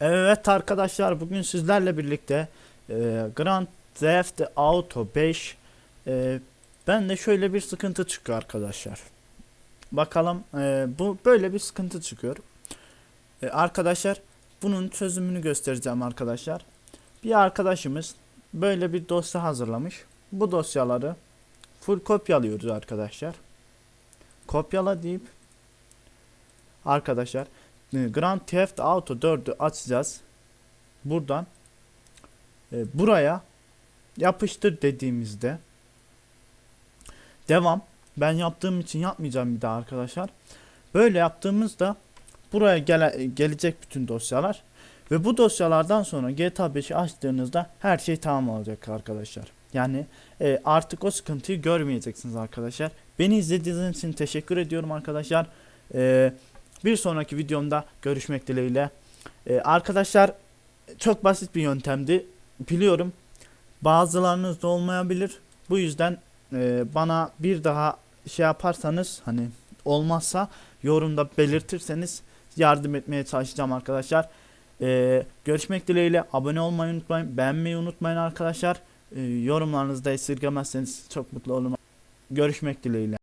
Evet arkadaşlar bugün sizlerle birlikte e, Grand Theft Auto 5 e, ben de şöyle bir sıkıntı çıkıyor arkadaşlar. Bakalım e, bu böyle bir sıkıntı çıkıyor. E, arkadaşlar bunun çözümünü göstereceğim arkadaşlar. Bir arkadaşımız böyle bir dosya hazırlamış. Bu dosyaları full kopyalıyoruz arkadaşlar. Kopyala deyip arkadaşlar Grand Theft Auto 4'ü açacağız. Buradan e, buraya yapıştır dediğimizde devam. Ben yaptığım için yapmayacağım bir daha arkadaşlar. Böyle yaptığımızda buraya gele, gelecek bütün dosyalar ve bu dosyalardan sonra GTA 5'i açtığınızda her şey tamam olacak arkadaşlar. Yani e, artık o sıkıntıyı görmeyeceksiniz arkadaşlar. Beni izlediğiniz için teşekkür ediyorum arkadaşlar. Eee bir sonraki videomda görüşmek dileğiyle. Ee, arkadaşlar çok basit bir yöntemdi. Biliyorum bazılarınız da olmayabilir. Bu yüzden e, bana bir daha şey yaparsanız hani olmazsa yorumda belirtirseniz yardım etmeye çalışacağım arkadaşlar. Ee, görüşmek dileğiyle abone olmayı unutmayın. Beğenmeyi unutmayın arkadaşlar. Ee, yorumlarınızı da esirgemezseniz çok mutlu olurum. Görüşmek dileğiyle.